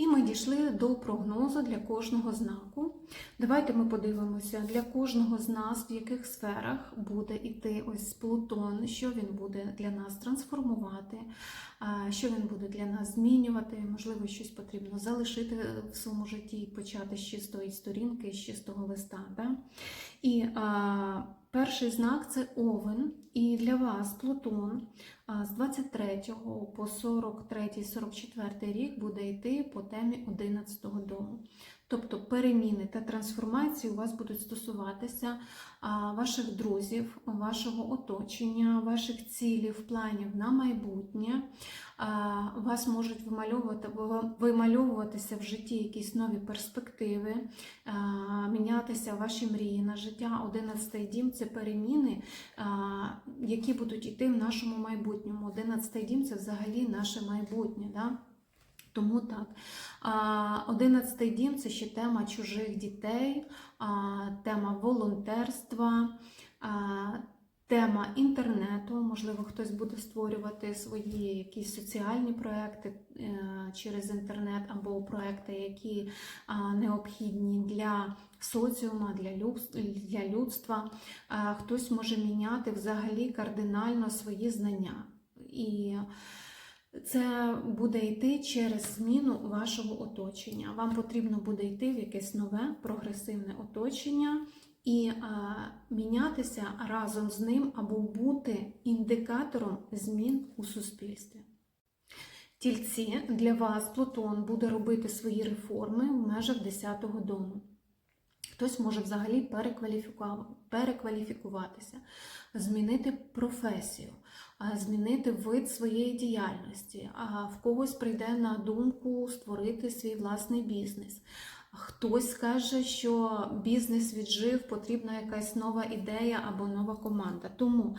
І ми дійшли до прогнозу для кожного знаку. Давайте ми подивимося для кожного з нас, в яких сферах буде йти ось Плутон, що він буде для нас трансформувати, що він буде для нас змінювати. Можливо, щось потрібно залишити в своєму житті і почати з чистої сторінки, з чистого листа. Да? І а, перший знак це Овен. І для вас Плутон а, з 23 по 43-44 рік буде йти по темі 11 дому. Тобто переміни та трансформації у вас будуть стосуватися ваших друзів, вашого оточення, ваших цілів, планів на майбутнє. У вас можуть вимальовувати, вимальовуватися в житті якісь нові перспективи, мінятися ваші мрії на життя. Одинадцятий дім це переміни, які будуть йти в нашому майбутньому. Одинадцятий дім це взагалі наше майбутнє. Да? Тому так. Одинадцятий дім це ще тема чужих дітей, тема волонтерства, тема інтернету. Можливо, хтось буде створювати свої якісь соціальні проекти е, через інтернет або проекти, які необхідні для соціума, для людства, Хтось може міняти взагалі кардинально свої знання. І це буде йти через зміну вашого оточення. Вам потрібно буде йти в якесь нове прогресивне оточення і а, мінятися разом з ним або бути індикатором змін у суспільстві. Тільці для вас Плутон буде робити свої реформи в межах 10-го дому. Хтось може взагалі перекваліфікуватися, змінити професію, змінити вид своєї діяльності, а в когось прийде на думку створити свій власний бізнес. Хтось скаже, що бізнес віджив, потрібна якась нова ідея або нова команда. Тому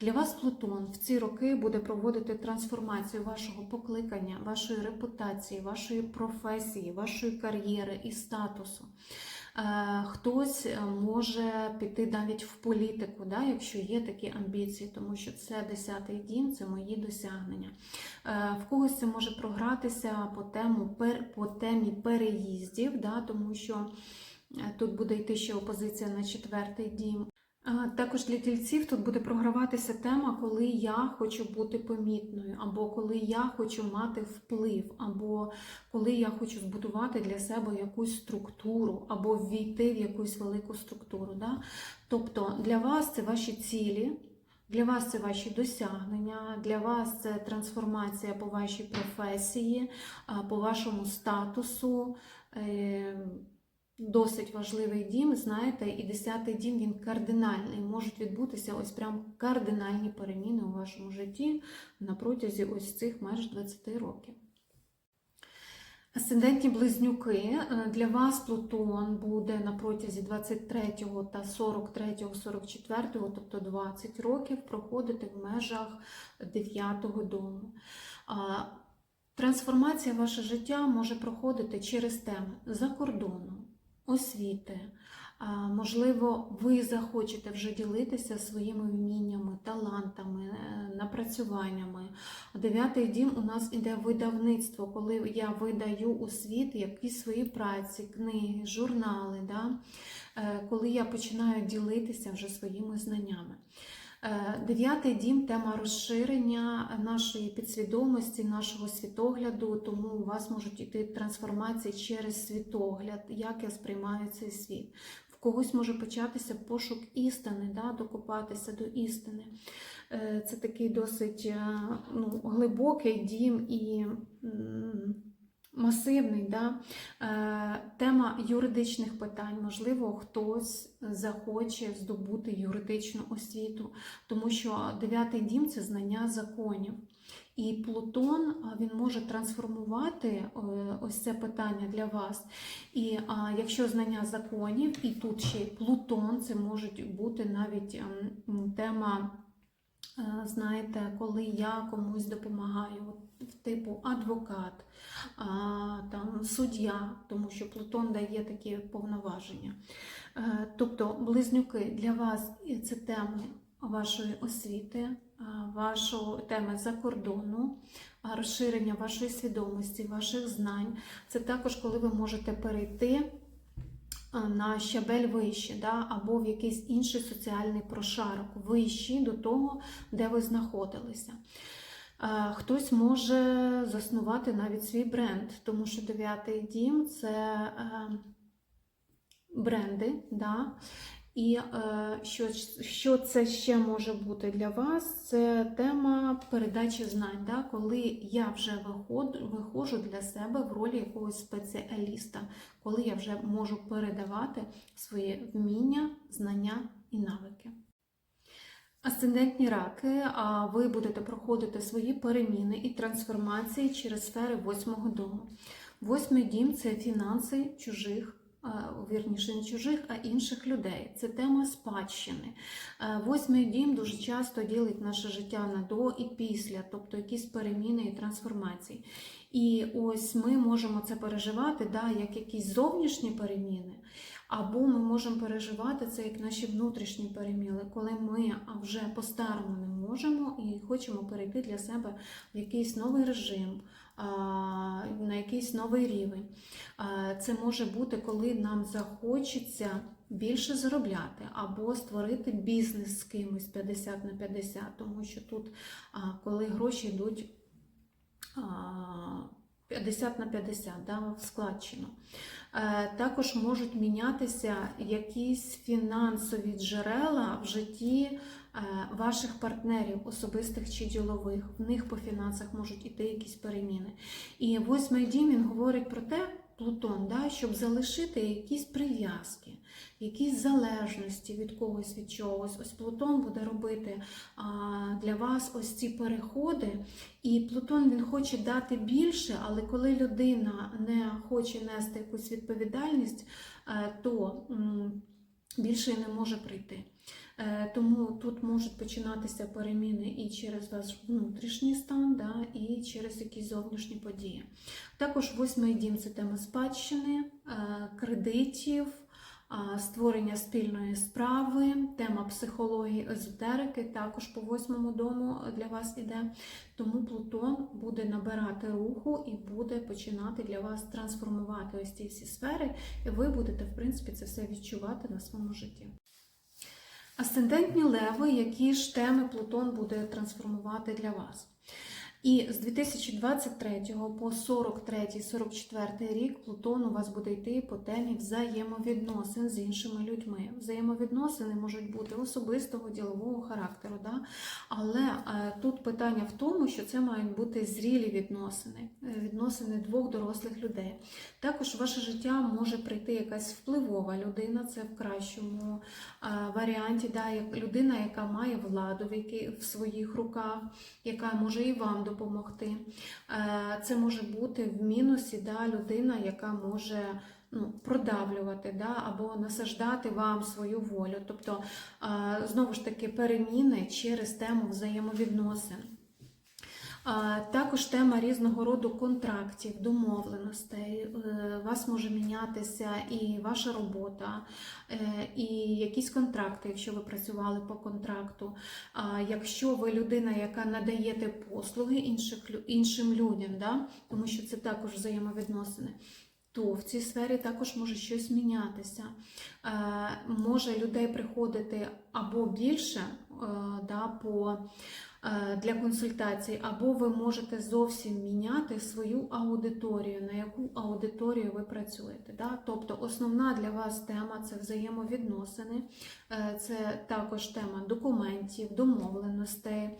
для вас Плутон в ці роки буде проводити трансформацію вашого покликання, вашої репутації, вашої професії, вашої кар'єри і статусу. Хтось е, може піти навіть в політику, да, якщо є такі амбіції, тому що це 10-й дім, це мої досягнення. Е, в когось це може програтися по тему, по темі переїздів, да, тому що е, тут буде йти ще опозиція на четвертий дім. Також для тільців тут буде програватися тема, коли я хочу бути помітною, або коли я хочу мати вплив, або коли я хочу збудувати для себе якусь структуру, або ввійти в якусь велику структуру. Да? Тобто для вас це ваші цілі, для вас це ваші досягнення, для вас це трансформація по вашій професії, по вашому статусу. Досить важливий дім, знаєте, і десятий дім він кардинальний. Можуть відбутися ось прям кардинальні переміни у вашому житті на протязі ось цих майже 20 років. Асцендентні близнюки е, для вас Плутон буде на протязі 23 та 43-44, тобто 20 років, проходити в межах 9-го дому. Трансформація ваше життя може проходити через теми за кордоном освіти. Можливо, ви захочете вже ділитися своїми вміннями, талантами, е, напрацюваннями. Дев'ятий дім у нас іде видавництво, коли я видаю у світ якісь свої праці, книги, журнали, да? Е, коли я починаю ділитися вже своїми знаннями. Е, дев'ятий дім тема розширення нашої підсвідомості, нашого світогляду, тому у вас можуть йти трансформації через світогляд, як я сприймаю цей світ. В когось може початися пошук істини, да, докопатися до істини. Е, це такий досить е, ну, глибокий дім і масивний. Да? Е, тема юридичних питань. Можливо, хтось захоче здобути юридичну освіту, тому що дев'ятий дім це знання законів. І Плутон він може трансформувати е, ось це питання для вас. І а, якщо знання законів, і тут ще й Плутон, це може бути навіть ем, тема, е, знаєте, коли я комусь допомагаю типу адвокат, там, суддя, тому що Плутон дає такі повноваження. Е, тобто, близнюки для вас це теми вашої освіти, вашої теми за кордону, розширення вашої свідомості, ваших знань. Це також коли ви можете перейти на щабель вище, да, або в якийсь інший соціальний прошарок, вищий до того, де ви знаходилися. Е, Хтось може заснувати навіть свій бренд, тому що дев'ятий дім це е, бренди. Да? І е, що, що це ще може бути для вас? Це тема передачі знань, да? коли я вже виходжу, для себе в ролі якогось спеціаліста, коли я вже можу передавати свої вміння, знання і навики. Асцендентні раки, а ви будете проходити свої переміни і трансформації через сфери восьмого дому. Восьмий дім це фінанси чужих, вірніше не чужих, а інших людей. Це тема спадщини. Е, Восьмий дім дуже часто ділить наше життя на до і після, тобто якісь переміни і трансформації. І ось ми можемо це переживати да, як якісь зовнішні переміни. Або ми можемо переживати це як наші внутрішні переміни, коли ми вже по-старому не можемо і хочемо перейти для себе в якийсь новий режим, на якийсь новий рівень. Це може бути, коли нам захочеться більше заробляти, або створити бізнес з кимось 50 на 50, тому що тут, коли гроші йдуть. 50 на 50 да, в складчину. Е, Також можуть мінятися якісь фінансові джерела в житті ваших партнерів, особистих чи ділових. В них по фінансах можуть іти якісь переміни. І восьмий дім він говорить про те, Плутон, да, щоб залишити якісь прив'язки, якісь залежності від когось від чогось. Ось Плутон буде робити а, для вас ось ці переходи. І Плутон він хоче дати більше, але коли людина не хоче нести якусь відповідальність, е, то більше не може прийти. Е, Тому тут можуть починатися переміни і через ваш внутрішній стан, да, і через якісь зовнішні події. Також восьмий дім це тема спадщини, е, кредитів, створення спільної справи, тема психології, езотерики також по восьмому дому для вас іде. Тому Плутон буде набирати руху і буде починати для вас трансформувати ось ці всі сфери, і ви будете, в принципі, це все відчувати на своєму житті. Асцендентні леви, які ж теми Плутон буде трансформувати для вас. І з 2023 по 43-44 рік Плутон у вас буде йти по темі взаємовідносин з іншими людьми. Взаємовідносини можуть бути особистого ділового характеру. Да? Але е, тут питання в тому, що це мають бути зрілі відносини, е, відносини двох дорослих людей. Також в ваше життя може прийти якась впливова людина, це в кращому е, варіанті, да? людина, яка має владу в, своїх руках, яка може і вам допомогти допомогти. Е, Це може бути в мінусі да, людина, яка може ну, продавлювати да, або насаждати вам свою волю. Тобто, е, знову ж таки, переміни через тему взаємовідносин. Також тема різного роду контрактів, домовленостей. Е, вас може мінятися і ваша робота, е, і якісь контракти, якщо ви працювали по контракту. Якщо ви людина, яка надаєте послуги інших, іншим людям, да? тому що це також взаємовідносини. То в цій сфері також може щось мінятися. Е, Може людей приходити або більше е, да, по для консультацій, або ви можете зовсім міняти свою аудиторію, на яку аудиторію ви працюєте. Да? Тобто основна для вас тема це взаємовідносини, е, це також тема документів, домовленостей.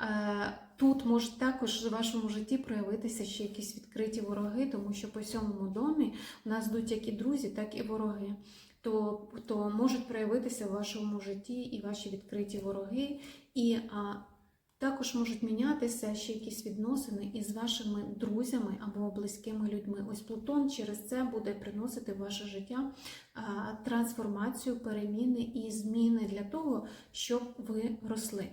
Е, Тут можуть також в вашому житті проявитися ще якісь відкриті вороги, тому що по сьомому домі у нас йдуть як і друзі, так і вороги. То, то можуть проявитися в вашому житті і ваші відкриті вороги, і а, також можуть мінятися ще якісь відносини із вашими друзями або близькими людьми. Ось Плутон через це буде приносити в ваше життя трансформацію, переміни і зміни для того, щоб ви росли.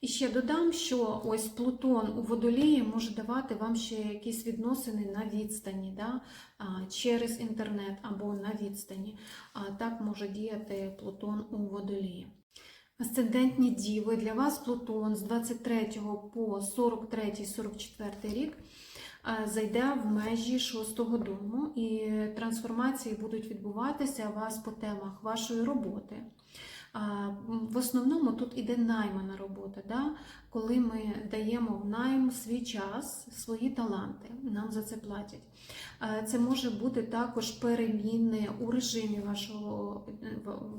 І ще додам, що ось Плутон у водолії може давати вам ще якісь відносини на відстані, да? через інтернет або на відстані. Так може діяти Плутон у водолії. Асцендентні діви для вас Плутон з 23 по 43-44 рік зайде в межі шостого дому, і трансформації будуть відбуватися у вас по темах вашої роботи. В основному тут іде наймана робота, да? коли ми даємо в найм свій час, свої таланти, нам за це платять. Це може бути також переміни у режимі вашого,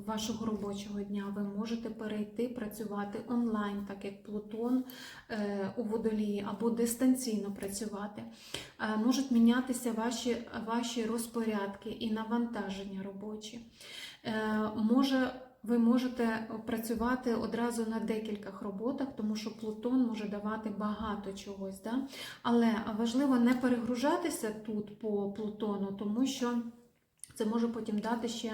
вашого робочого дня. Ви можете перейти працювати онлайн, так як Плутон е, у водолії, або дистанційно працювати. Можуть мінятися ваші, ваші розпорядки і навантаження робочі. Е, Може ви можете працювати одразу на декількох роботах, тому що Плутон може давати багато чогось. Да? Але важливо не перегружатися тут по Плутону, тому що це може потім дати ще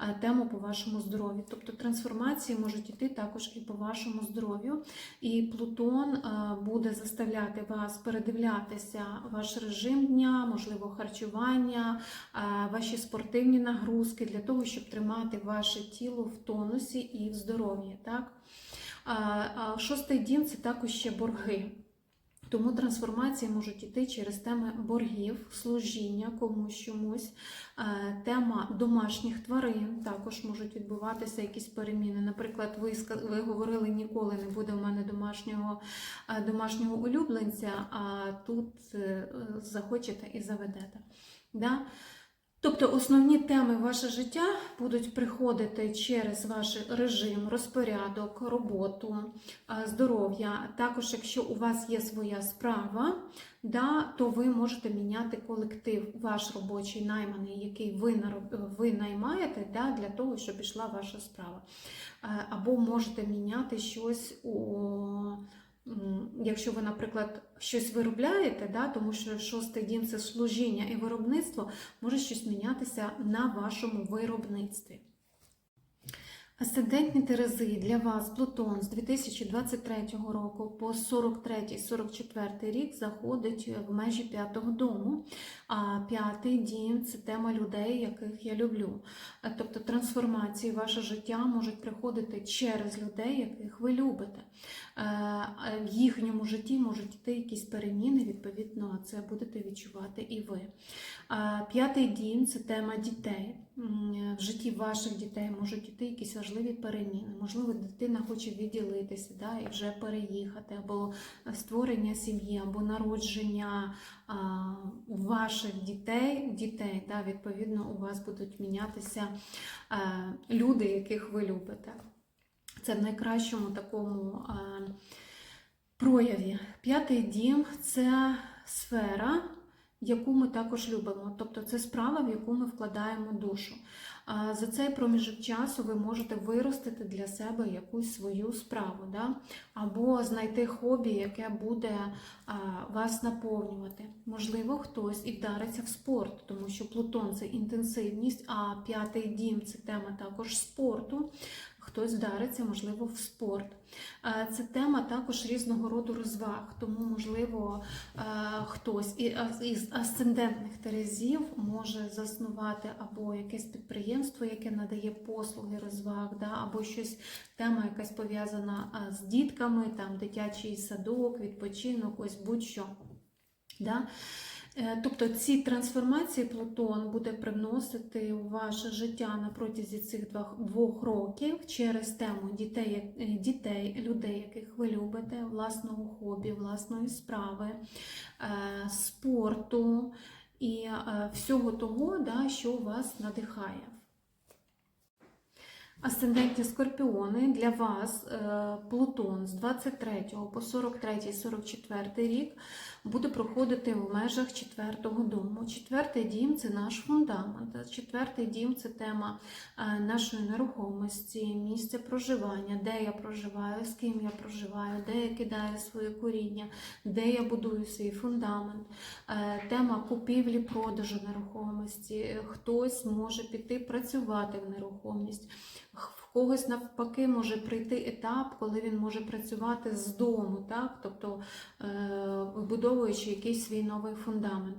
е, тему по вашому здоров'ю. Тобто трансформації можуть йти також і по вашому здоров'ю. І Плутон е, буде заставляти вас передивлятися ваш режим дня, можливо, харчування, е, ваші спортивні нагрузки для того, щоб тримати ваше тіло в тонусі і в здоров'ї. Шостий дім це також ще борги. Тому трансформації можуть йти через теми боргів, служіння комусь чомусь, Е, тема домашніх тварин також можуть відбуватися якісь переміни. Наприклад, ви ви говорили, ніколи не буде в мене домашнього, е, домашнього улюбленця, а тут е, захочете і заведете. Да? Тобто основні теми ваше життя будуть приходити через ваш режим, розпорядок, роботу, здоров'я. Також, якщо у вас є своя справа, да, то ви можете міняти колектив, ваш робочий найманий, який ви, ви наймаєте да, для того, щоб пішла ваша справа. Або можете міняти щось у. Якщо ви, наприклад, щось виробляєте, да, тому що шостий дім це служіння і виробництво, може щось мінятися на вашому виробництві. Асцендентні терези для вас Плутон з 2023 року по 43-44 рік заходить в межі п'ятого дому. А п'ятий дім це тема людей, яких я люблю. Е, Тобто трансформації в ваше життя можуть приходити через людей, яких ви любите. Е, е, В їхньому житті можуть йти якісь переміни, відповідно, це будете відчувати і ви. П'ятий дім це тема дітей. В житті ваших дітей можуть йти якісь важливі переміни. Можливо, дитина хоче відділитися да, і вже переїхати, або створення сім'ї, або народження ваших дітей, дітей да, відповідно, у вас будуть мінятися а, люди, яких ви любите. Це в найкращому такому прояві. П'ятий дім це сфера, яку ми також любимо. Тобто це справа, в яку ми вкладаємо душу. За цей проміжок часу ви можете виростити для себе якусь свою справу, да? або знайти хобі, яке буде вас наповнювати. Можливо, хтось і вдариться в спорт, тому що Плутон це інтенсивність, а п'ятий дім це тема також спорту. Хтось вдариться, можливо, в спорт. Е, Це тема також різного роду розваг, тому, можливо, е, хтось із асцендентних терезів може заснувати або якесь підприємство, яке надає послуги розваг, або щось, тема якась пов'язана з дітками, там дитячий садок, відпочинок, ось будь-що. Е, Тобто ці трансформації Плутон буде привносити у ваше життя на протязі цих двох, років через тему дітей, е, дітей, людей, яких ви любите, власного хобі, власної справи, е, спорту і всього того, да, що вас надихає. Асцендентні скорпіони для вас Плутон з 23 по 43-44 рік буде проходити в межах четвертого дому. Четвертий дім це наш фундамент. Четвертий дім це тема е, нашої нерухомості, місця проживання, де я проживаю, з ким я проживаю, де я кидаю своє коріння, де я будую свій фундамент. Е, Тема купівлі, продажу нерухомості. Хтось може піти працювати в нерухомість. В когось навпаки може прийти етап, коли він може працювати з дому, так? тобто е, вибудовуючи якийсь свій новий фундамент.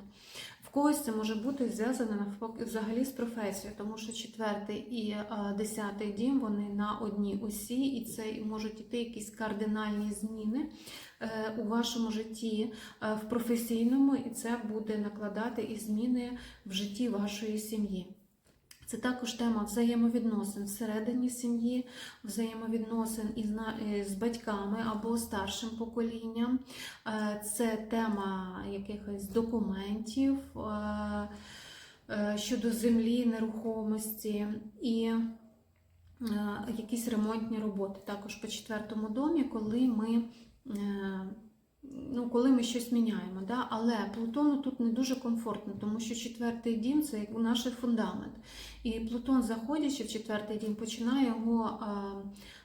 В когось це може бути зв'язано навпаки взагалі з професією, тому що четвертий і е, десятий дім вони на одній осі, і це можуть іти якісь кардинальні зміни е, у вашому житті е, в професійному, і це буде накладати і зміни в житті вашої сім'ї. Це також тема взаємовідносин всередині сім'ї, взаємовідносин із е, батьками або старшим поколінням. Е, Це тема якихось документів е, щодо землі, нерухомості і якісь ремонтні роботи. Також по четвертому домі, коли ми. Ну, коли ми щось міняємо, да? але Плутону тут не дуже комфортно, тому що четвертий дім це як наш фундамент. І Плутон, заходячи в четвертий дім, починає його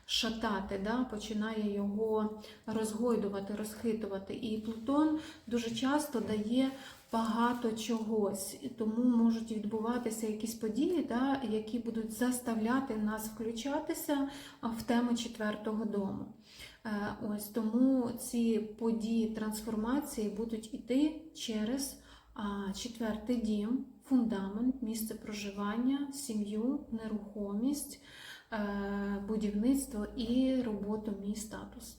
шатати, да? починає його розгойдувати, розхитувати. І Плутон дуже часто дає багато чогось, тому можуть відбуватися якісь події, да? які будуть заставляти нас включатися в теми четвертого дому. Е, Ось тому ці події трансформації будуть іти через четвертий дім, фундамент, місце проживання, сім'ю, нерухомість, е, будівництво і роботу, мій статус.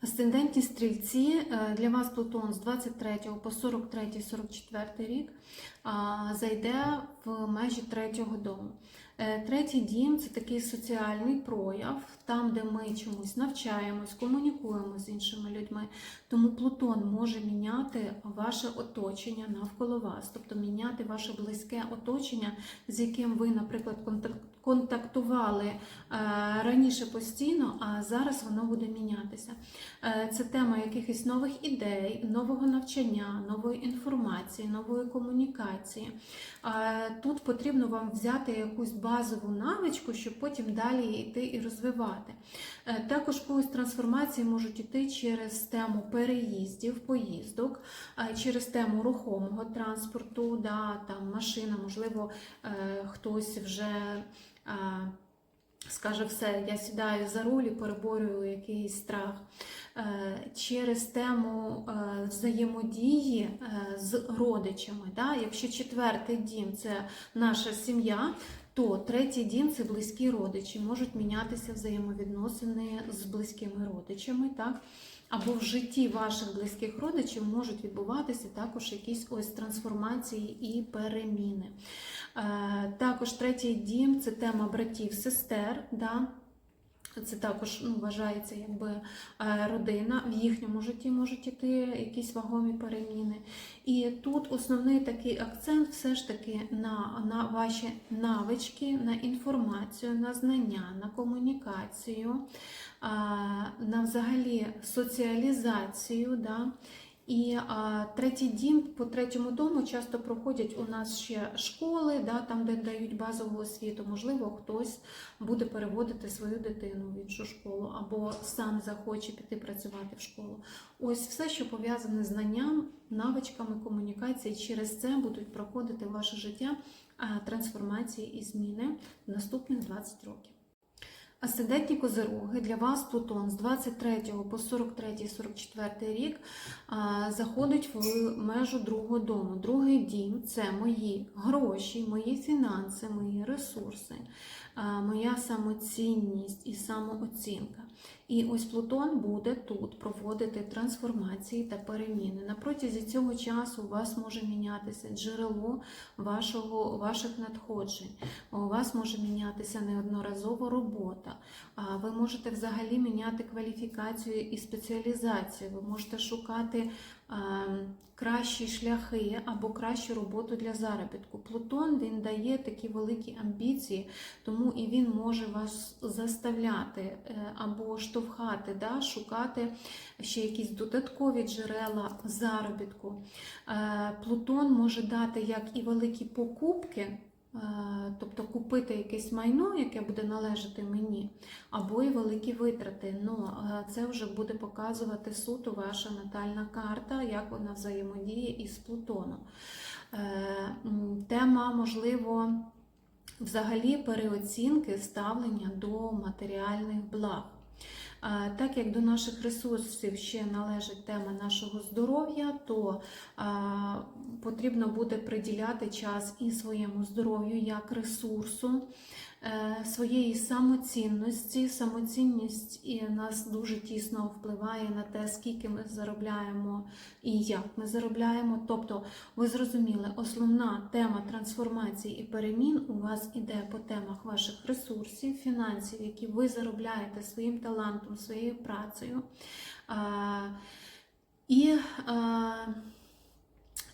Асцендентні стрільці е, для вас Плутон з 23 по 43-44 рік зайде в межі третього дому. Е, Третій дім це такий соціальний прояв, там, де ми чомусь навчаємось, комунікуємо з іншими людьми. Тому Плутон може міняти ваше оточення навколо вас, тобто міняти ваше близьке оточення, з яким ви, наприклад, контак- контактували е, раніше постійно, а зараз воно буде мінятися. Е, Це тема якихось нових ідей, нового навчання, нової інформації, нової комунікації. Е, Тут потрібно вам взяти якусь базову навичку, щоб потім далі йти і розвивати. Також когось трансформації можуть йти через тему переїздів, поїздок, через тему рухомого транспорту, да, там машина, можливо, хтось вже. Скаже все, я сідаю за руль і переборюю якийсь страх. Е, Через тему е, взаємодії е, з родичами. Якщо четвертий дім це наша сім'я, то третій дім це близькі родичі. Можуть мінятися взаємовідносини з близькими родичами. Так? Або в житті ваших близьких родичів можуть відбуватися також якісь ось трансформації і переміни. Е, Також третій дім це тема братів, сестер. Да? Це також ну, вважається якби е, родина. В їхньому житті можуть іти якісь вагомі переміни. І тут основний такий акцент все ж таки на, на ваші навички, на інформацію, на знання, на комунікацію, на взагалі соціалізацію. Да? І а, третій дім по третьому дому часто проходять у нас ще школи, да, там, де дають базову освіту. Можливо, хтось буде переводити свою дитину в іншу школу, або сам захоче піти працювати в школу. Ось все, що пов'язане з знанням, навичками комунікації, через це будуть проходити ваше життя трансформації і зміни в наступних 20 років. Асцендентні козироги для вас Плутон з 23 по 43-44 рік заходить в межу другого дому. Другий дім це мої гроші, мої фінанси, мої ресурси, моя самоцінність і самооцінка. І ось Плутон буде тут проводити трансформації та переміни. На протязі цього часу у вас може мінятися джерело вашого, ваших надходжень. У вас може мінятися неодноразово робота. А Ви можете взагалі міняти кваліфікацію і спеціалізацію. Ви можете шукати кращі шляхи або кращу роботу для заробітку. Плутон він дає такі великі амбіції, тому і він може вас заставляти е, або штовхати, да, шукати ще якісь додаткові джерела заробітку. Е, Плутон може дати як і великі покупки. Е, Тобто купити якесь майно, яке буде належати мені, або й великі витрати. Ну, е, це вже буде показувати суто ваша натальна карта, як вона взаємодіє із Плутоном. Е, Тема, можливо, взагалі переоцінки ставлення до матеріальних благ. Так як до наших ресурсів ще належить тема нашого здоров'я, то потрібно буде приділяти час і своєму здоров'ю як ресурсу, своєї самоцінності. Самоцінність і нас дуже тісно впливає на те, скільки ми заробляємо і як ми заробляємо. Тобто, ви зрозуміли, основна тема трансформації і перемін у вас іде по темах ваших ресурсів, фінансів, які ви заробляєте своїм талантом, своєю працею. І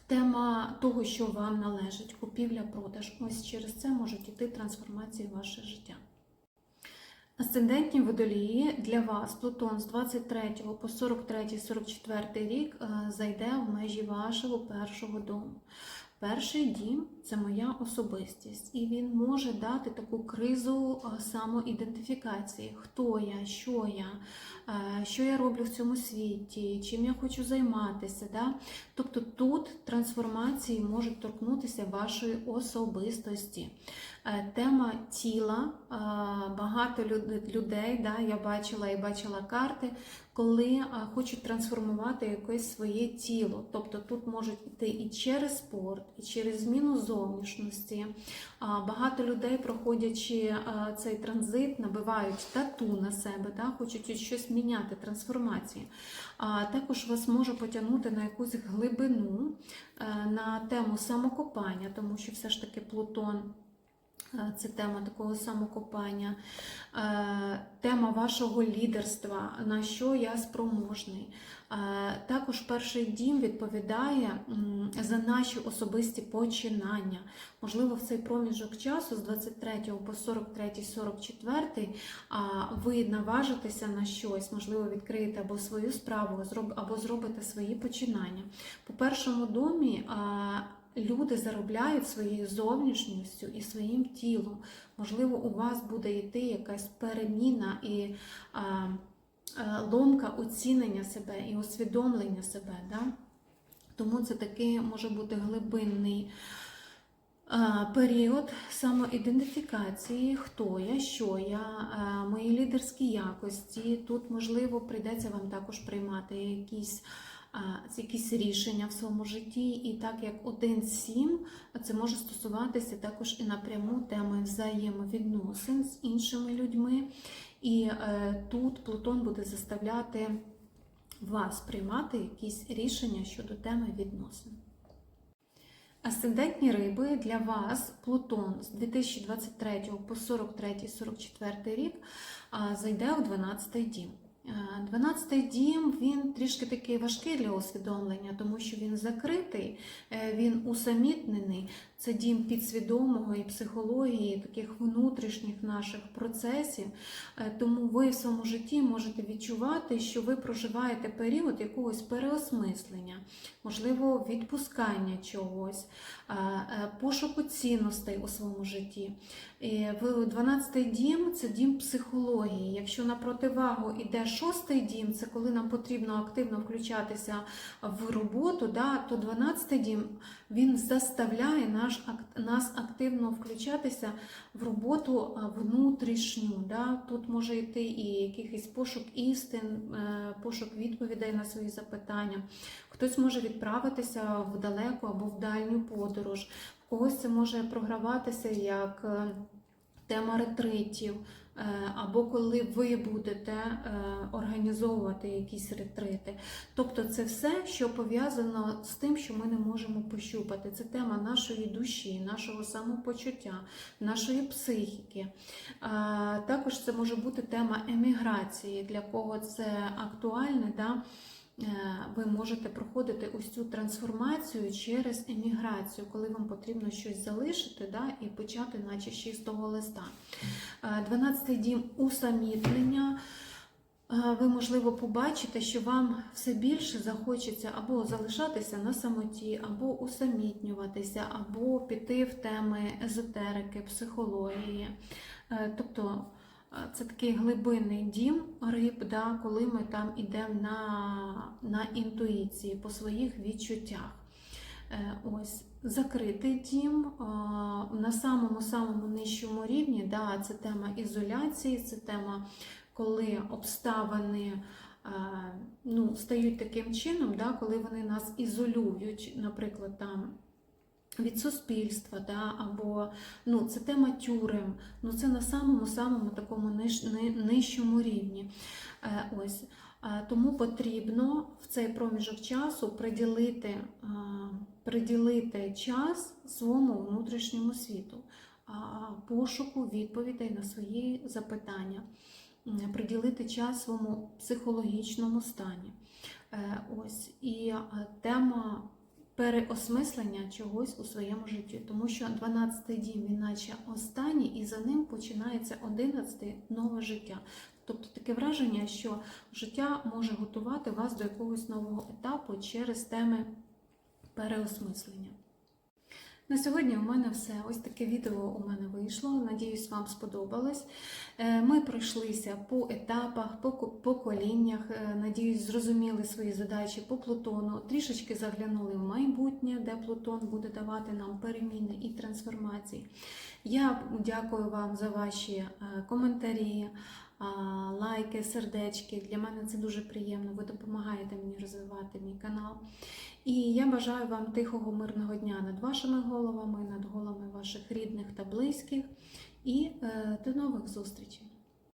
тема того, що вам належить, купівля-продаж. Ось через це можуть іти трансформації в ваше життя. Асцендентні водолії для вас Плутон з 23 по 43-44 рік е, зайде в межі вашого першого дому. Перший дім це моя особистість, і він може дати таку кризу е, самоідентифікації, хто я, що я, е, що я роблю в цьому світі, чим я хочу займатися. Да? Тобто тут трансформації можуть торкнутися вашої особистості. Е, Тема тіла, е, багато людей, да, я бачила і бачила карти, коли е, хочуть трансформувати якесь своє тіло. Тобто тут можуть йти і через спорт, і через зміну зовнішності. Багато людей, проходячи цей транзит, набивають тату на себе, да, хочуть щось міняти, трансформації. Також вас може потягнути на якусь глибину на тему самокопання, тому що все ж таки Плутон. Е, Це тема такого самокопання, Е, тема вашого лідерства, на що я спроможний. Е, Також перший дім відповідає за наші особисті починання. Можливо, в цей проміжок часу з 23 по 43-44 ви наважитеся на щось, можливо, відкриєте або свою справу, або зробите свої починання. По першому домі люди заробляють своєю зовнішністю і своїм тілом. Можливо, у вас буде йти якась переміна і а, а, ломка оцінення себе і усвідомлення себе. Да? Тому це такий може бути глибинний період самоідентифікації, хто я, що я, мої лідерські якості. Тут, можливо, прийдеться вам також приймати якісь. Якісь рішення в своєму житті, і так як 1-7, це може стосуватися також і напряму теми взаємовідносин з іншими людьми. І е, тут Плутон буде заставляти вас приймати якісь рішення щодо теми відносин. Асцендентні риби для вас Плутон з 2023 по 43-44 рік зайде у 12 дім. 12 дім він трішки такий важкий для усвідомлення, тому що він закритий, е, він усамітнений. Це дім підсвідомого і психології, таких внутрішніх наших процесів. Е, Тому ви в своєму житті можете відчувати, що ви проживаєте період якогось переосмислення, можливо, відпускання чогось, е, е, пошуку цінностей у своєму житті. І в 12 дім це дім психології. Якщо на противагу йде шостий дім, це коли нам потрібно активно включатися в роботу, да, то 12 дім він заставляє наш, нас активно включатися в роботу внутрішню. Да. Тут може йти і якийсь пошук істин, е, пошук відповідей на свої запитання. Хтось може відправитися в далеку або в дальню подорож. В когось це може програватися як е, тема ретритів, або коли ви будете е, організовувати якісь ретрити. Тобто це все, що пов'язано з тим, що ми не можемо пощупати. Це тема нашої душі, нашого самопочуття, нашої психіки. Також це може бути тема еміграції, для кого це актуальне. Да? Е, Ви можете проходити ось цю трансформацію через еміграцію, коли вам потрібно щось залишити да, і почати, наче з чистого листа. 12 дім усамітнення. Е, Ви, можливо, побачите, що вам все більше захочеться або залишатися на самоті, або усамітнюватися, або піти в теми езотерики, психології. Е, Тобто е, це такий глибинний дім риб, да, коли ми там йдемо на, на інтуїції по своїх відчуттях. Е, Ось закритий дім на самому самому нижчому рівні. Да, це тема ізоляції, це тема коли обставини е, ну, стають таким чином, да, коли вони нас ізолюють, наприклад, там. Від суспільства, да, або ну, це тема тюрем, ну це на самому самому такому ниж, ни- нижчому рівні. Е, ось. Е, Тому потрібно в цей проміжок часу приділити, е, приділити час своєму внутрішньому світу, а, пошуку відповідей на свої запитання, м, приділити час своєму психологічному стані. Е, Ось і е, тема переосмислення чогось у своєму житті, тому що 12-й дім він наче останній, і за ним починається 11-й нове життя. Тобто таке враження, що життя може готувати вас до якогось нового етапу через теми переосмислення. На сьогодні у мене все. Ось таке відео у мене вийшло. Надіюсь, вам сподобалось. Е, Ми пройшлися по етапах, по поколіннях. Е, Надіюсь, зрозуміли свої задачі по Плутону. Трішечки заглянули в майбутнє, де Плутон буде давати нам переміни і трансформації. Я дякую вам за ваші е, коментарі, лайки, сердечки. Для мене це дуже приємно. Ви допомагаєте мені розвивати мій канал. І я бажаю вам тихого мирного дня над вашими головами, над головами ваших рідних та близьких. І е, до нових зустрічей!